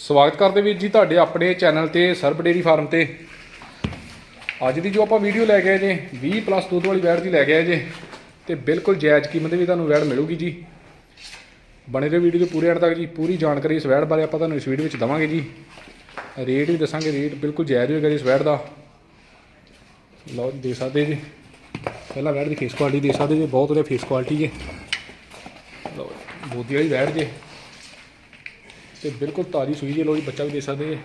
ਸਵਾਗਤ ਕਰਦੇ ਵੀਰ ਜੀ ਤੁਹਾਡੇ ਆਪਣੇ ਚੈਨਲ ਤੇ ਸਰਬ ਡੇਰੀ ਫਾਰਮ ਤੇ। ਅੱਜ ਦੀ ਜੋ ਆਪਾਂ ਵੀਡੀਓ ਲੈ ਕੇ ਆਏ ਜੇ 20 ਪਲੱਸ ਦੁੱਧ ਵਾਲੀ ਵੈੜ ਦੀ ਲੈ ਕੇ ਆਏ ਜੇ, ਤੇ ਬਿਲਕੁਲ ਜਾਇਜ਼ ਕੀਮਤ ਵੀ ਤੁਹਾਨੂੰ ਵੈੜ ਮਿਲੂਗੀ ਜੀ। ਬਣੇ ਰਹੋ ਵੀਡੀਓ ਦੇ ਪੂਰੇ ਐਡ ਤੱਕ ਜੀ, ਪੂਰੀ ਜਾਣਕਾਰੀ ਇਸ ਵੈੜ ਬਾਰੇ ਆਪਾਂ ਤੁਹਾਨੂੰ ਇਸ ਵੀਡੀਓ ਵਿੱਚ ਦਵਾਂਗੇ ਜੀ। ਰੇਟ ਵੀ ਦੱਸਾਂਗੇ, ਰੇਟ ਬਿਲਕੁਲ ਜਾਇਜ਼ ਹੋਏਗਾ ਜੀ ਇਸ ਵੈੜ ਦਾ। ਲਓ ਦੇ ਸਕਦੇ ਜੀ। ਪਹਿਲਾਂ ਵੈੜ ਦੀ ਫੇਸ ਕੁਆਲਿਟੀ ਦੇ ਸਕਦੇ ਜੀ, ਬਹੁਤ ਵਧੀਆ ਫੇਸ ਕੁਆਲਿਟੀ ਜੇ। ਲਓ ਬੋਦੀ ਵਾਲੀ ਵੈੜ ਜੇ। ਤੇ ਬਿਲਕੁਲ ਤਾਜ਼ੀ ਸੂਈ ਜੇ ਲੋ ਜੀ ਬੱਚਾ ਵੀ ਦੇ ਸਕਦੇ ਜੇ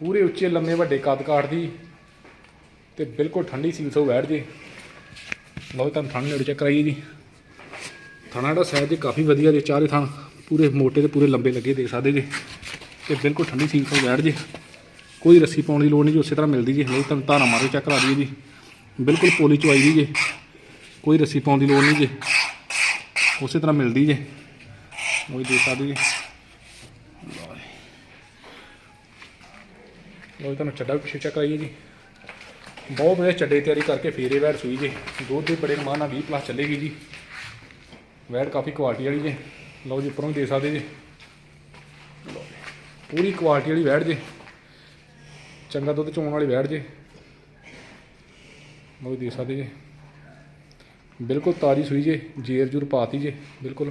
ਪੂਰੇ ਉੱਚੇ ਲੰਮੇ ਵੱਡੇ ਕੱਦ ਕਾਟ ਦੀ ਤੇ ਬਿਲਕੁਲ ਠੰਡੀ ਸੀਲ ਸੋ ਬੈਠ ਜੇ। ਲਓ ਜੀ, ਤੁਹਾਨੂੰ ਠੰਡ ਨੇੜੇ ਚੈੱਕ ਕਰਾਈਏ ਜੀ। ਥਣਾ ਦਾ ਸਾਈਜ਼ ਜੀ ਕਾਫੀ ਵਧੀਆ ਜੇ, ਚਾਰੇ ਥਣ ਪੂਰੇ ਮੋਟੇ ਤੇ ਪੂਰੇ ਲੰਬੇ ਲੱਗੇ ਦੇ ਸਕਦੇ ਜੇ। ਤੇ ਬਿਲਕੁਲ ਠੰਡੀ ਸੀਲ ਸੋ ਬੈਠ ਜੇ। ਕੋਈ ਰੱਸੀ ਪਾਉਣ ਦੀ ਲੋੜ ਨਹੀਂ ਜੀ, ਉਸੇ ਤਰ੍ਹਾਂ ਮਿਲਦੀ ਜੀ। ਲਓ ਜੀ ਧਾਰਾ ਮਾਰੋ, ਚੈੱਕ ਕਰਾ ਦਈਏ ਜੀ। ਬਿਲਕੁਲ ਪੋਲੀ ਚਵਾਈ ਦੀ ਜੇ। ਕੋਈ ਰੱਸੀ ਪਾਉਣ ਦੀ ਲੋੜ ਨਹੀਂ ਜੇ। ਉਸੇ ਤਰ੍ਹਾਂ ਮਿਲਦੀ ਜੇ। ਉਹ ਦੇ ਸਕਦੇ ਜੀ। ਲੋ ਤੁਹਾਨੂੰ ਚੱਡਾ ਵੀ ਪਿੱਛੇ ਚੱਕ ਆਈਏ ਜੀ। ਬਹੁਤ ਵਧੀਆ ਚੱਡੇ ਤਿਆਰੀ ਕਰਕੇ ਫੇਰੇ ਵੈੜ ਸੂਈ ਜੇ। ਦੁੱਧ ਦੇ ਬੜੇ ਮਾਨ ਨਾਲ 20 ਪਲੱਸ ਚੱਲੇਗੀ ਜੀ। ਵੈੜ ਕਾਫੀ ਕੁਆਲਿਟੀ ਵਾਲੀ ਜੇ। ਲਓ ਜੀ, ਉੱਪਰੋਂ ਵੀ ਦੇ ਸਕਦੇ ਜੀ। ਲਓ ਜੀ। ਪੂਰੀ ਕੁਆਲਿਟੀ ਵਾਲੀ ਵੈੜ ਜੇ। ਚੰਗਾ ਦੁੱਧ ਚੋਣ ਵਾਲੀ ਵੈੜ ਜੇ। ਲਓ ਜੀ, ਦੇ ਸਕਦੇ ਜੀ। ਬਿਲਕੁਲ ਤਾਜ਼ੀ ਸੂਈ ਜੇ, ਜੇਰ ਜੂਰ ਪਾਤੀ ਜੇ, ਬਿਲਕੁਲ।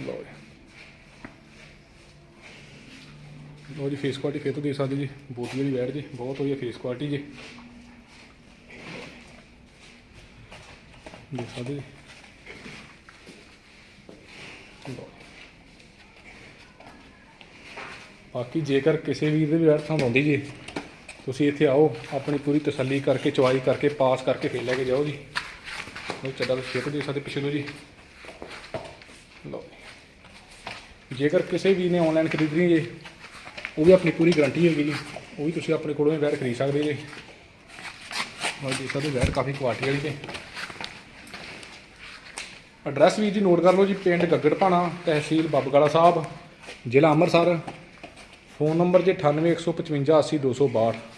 ਲਓ ਜੀ। ਲਓ ਜੀ ਫੇਸ ਕੁਆਲਿਟੀ ਫੇਰ ਤੋਂ ਦੇ ਸਕਦੇ ਜੀ ਬੋਤੀ ਵਧੀਆ ਬੈਠ ਜੀ, ਬਹੁਤ ਵਧੀਆ ਫੇਸ ਕੁਆਲਿਟੀ ਜੀ। ਦੇਖ ਸਕਦੇ ਜੀ। ਬਾਕੀ ਜੇਕਰ ਕਿਸੇ ਵੀਰ ਦੇ ਵੀ ਵੈੜ ਪਸੰਦ ਆਉਂਦੀ ਜੀ, ਤੁਸੀਂ ਇੱਥੇ ਆਓ, ਆਪਣੀ ਪੂਰੀ ਤਸੱਲੀ ਕਰਕੇ, ਚੁਆਈ ਕਰਕੇ, ਪਾਸ ਕਰਕੇ ਫੇਰ ਲੈ ਕੇ ਜਾਓ ਜੀ। ਉਹ ਚੱਡਾ ਛੇਕ ਦੇ ਸਕਦੇ ਪਿੱਛੇ ਨੂੰ ਜੀ। ਲਓ ਜੇਕਰ ਕਿਸੇ ਵੀ ਨੇ ਆਨਲਾਈਨ ਖਰੀਦਣੀ ਜੇ, ਉਹ ਵੀ ਆਪਣੀ ਪੂਰੀ ਗਾਰੰਟੀ ਹੈਗੀ ਜੀ। ਉਹ ਵੀ ਤੁਸੀਂ ਆਪਣੇ ਕੋਲੋਂ ਹੀ ਵੈਰ ਖਰੀਦ ਸਕਦੇ ਜੇ। ਲਓ ਜੀ, ਸਾਡੇ ਵੈਰ ਕਾਫੀ ਕੁਆਲਿਟੀ ਵਾਲੀ ਜੇ। ਐਡਰੈਸ ਵੀ ਜੀ ਨੋਟ ਕਰ ਲਓ ਜੀ, ਪਿੰਡ ਗੱਗੜ ਭਾਣਾ ਤਹਿਸੀਲ ਬੱਬਗਾਲਾ ਸਾਹਿਬ, ਜ਼ਿਲ੍ਹਾ ਅੰਮ੍ਰਿਤਸਰ। ਫੋਨ ਨੰਬਰ ਜੀ 9815580262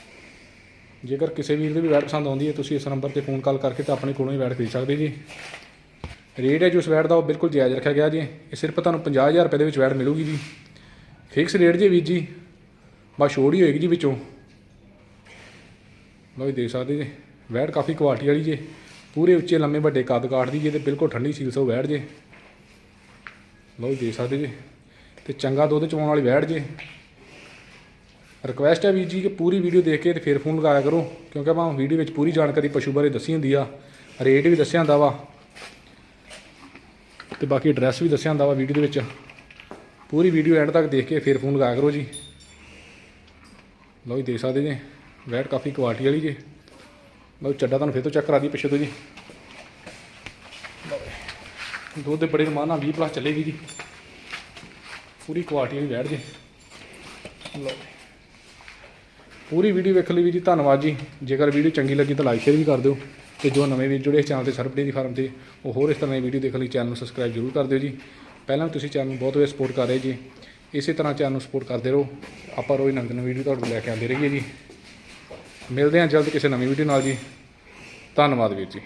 ਜੇਕਰ ਕਿਸੇ ਵੀਰ ਦੇ ਵੀ ਵੈਟ ਪਸੰਦ ਆਉਂਦੀ ਹੈ, ਤੁਸੀਂ ਇਸ ਨੰਬਰ ਤੇ ਫੋਨ ਕਾਲ ਕਰਕੇ ਤਾਂ ਆਪਣੇ ਕੋਲੋਂ ਹੀ ਵੈਟ ਖਰੀਦ ਸਕਦੇ ਜੀ। ਰੇਟ ਹੈ ਜੋ ਇਸ ਵੈਟ ਦਾ ਉਹ ਬਿਲਕੁਲ ਜਾਇਜ਼ ਰੱਖਿਆ ਗਿਆ ਜੀ। ਇਹ ਸਿਰਫ ਤੁਹਾਨੂੰ 50000 ਰੁਪਏ ਦੇ ਵਿੱਚ ਵੈਟ ਮਿਲੂਗੀ ਜੀ। ਫਿਕਸ ਰੇਟ ਜੀ ਵੀਰ ਜੀ, ਬਸ ਛੋੜ ਹੀ ਹੋਏਗੀ ਜੀ ਵਿੱਚੋਂ। ਲਓ ਜੀ, ਦੇਖ ਸਕਦੇ ਜੀ, ਵੈਟ ਕਾਫੀ ਕੁਆਲਿਟੀ ਵਾਲੀ ਜੀ। ਪੂਰੇ ਉੱਚੇ, ਲੰਮੇ, ਵੱਡੇ ਕੱਦ ਕਾਠ ਦੀ ਜੀ ਤੇ ਬਿਲਕੁਲ ਠੰਡੀ ਸੀਲ ਸੋ ਵੈਟ ਜੇ। ਲਓ ਜੀ, ਦੇਖ ਸਕਦੇ ਜੀ। ਤੇ ਚੰਗਾ ਦੁੱਧ ਚਵਾਉਣ ਵਾਲੀ ਵੈਟ ਜੇ। ਰਿਕੁਐਸਟ ਹੈ ਵੀਰ ਜੀ ਕਿ ਪੂਰੀ ਵੀਡੀਓ ਦੇਖ ਕੇ ਤੇ ਫਿਰ ਫੋਨ ਲਗਾਇਆ ਕਰੋ, ਕਿਉਂਕਿ ਆਪਾਂ ਵੀਡੀਓ ਵਿੱਚ ਪੂਰੀ ਜਾਣਕਾਰੀ ਪਸ਼ੂ ਬਾਰੇ ਦੱਸੀ ਹੁੰਦੀ ਆ। ਰੇਟ ਵੀ ਦੱਸਿਆ ਹੁੰਦਾ ਵਾ ਤੇ ਬਾਕੀ ਐਡਰੈਸ ਵੀ ਦੱਸਿਆ ਹੁੰਦਾ ਵਾ ਵੀਡੀਓ ਦੇ ਵਿੱਚ। ਪੂਰੀ ਵੀਡੀਓ ਐਂਡ ਤੱਕ ਦੇਖ ਕੇ ਫਿਰ ਫੋਨ ਲਗਾਇਆ ਕਰੋ ਜੀ। ਲਓ ਜੀ, ਦੇਖ ਸਕਦੇ ਜੀ। ਵੈਟ ਕਾਫੀ ਕੁਆਲਿਟੀ ਵਾਲੀ ਜੀ। ਲਓ ਚੱਡਾ ਤੁਹਾਨੂੰ ਫਿਰ ਤੋਂ ਚੈੱਕ ਕਰਾ ਦੀ ਪਿੱਛੇ ਤੋਂ ਜੀ। ਦੁੱਧ ਦੇ ਬੜੇ ਰਮਾਨ ਨਾਲ 20 ਪਲੱਸ ਚੱਲੇਗੀ ਜੀ। ਪੂਰੀ ਕੁਆਲਿਟੀ ਵਾਲੀ ਵੈਟ ਜੀ। ਲਓ ਪੂਰੀ ਵੀਡੀਓ ਵੇਖਣ ਲਈ ਵੀ ਜੀ ਧੰਨਵਾਦ ਜੀ। ਜੇਕਰ ਵੀਡੀਓ ਚੰਗੀ ਲੱਗੀ ਤਾਂ ਲਾਈਕ ਸ਼ੇਅਰ ਵੀ ਕਰ ਦਿਓ ਤੇ ਜੋ ਨਵੇਂ ਵੀਰ ਜੁੜੇ ਇਸ ਚੈਨਲ ਤੇ ਸਰਪੜੀ ਦੀ ਫਾਰਮ ਤੇ, ਉਹ ਹੋਰ ਇਸ ਤਰ੍ਹਾਂ ਦੀ ਵੀਡੀਓ ਦੇਖਣ ਲਈ ਚੈਨਲ ਨੂੰ ਸਬਸਕ੍ਰਾਈਬ ਜ਼ਰੂਰ ਕਰ ਦਿਓ ਜੀ। ਪਹਿਲਾਂ ਵੀ ਤੁਸੀਂ ਚੈਨਲ ਨੂੰ ਬਹੁਤ ਵਧੀਆ ਸਪੋਰਟ ਕਰ ਰਹੇ ਜੀ। ਇਸੇ ਤਰ੍ਹਾਂ ਚੈਨਲ ਨੂੰ ਸਪੋਰਟ ਕਰਦੇ ਰਹੋ। ਆਪਾਂ ਰੋਜ਼ ਨਵੀਂ ਨਵੀਂ ਵੀਡੀਓ ਤੁਹਾਡੇ ਕੋਲ ਲੈ ਕੇ ਆਉਂਦੇ ਰਹੀਏ ਜੀ। ਮਿਲਦੇ ਹਾਂ ਜਲਦ ਕਿਸੇ ਨਵੀਂ ਵੀਡੀਓ ਨਾਲ ਜੀ। ਧੰਨਵਾਦ ਵੀਰ ਜੀ।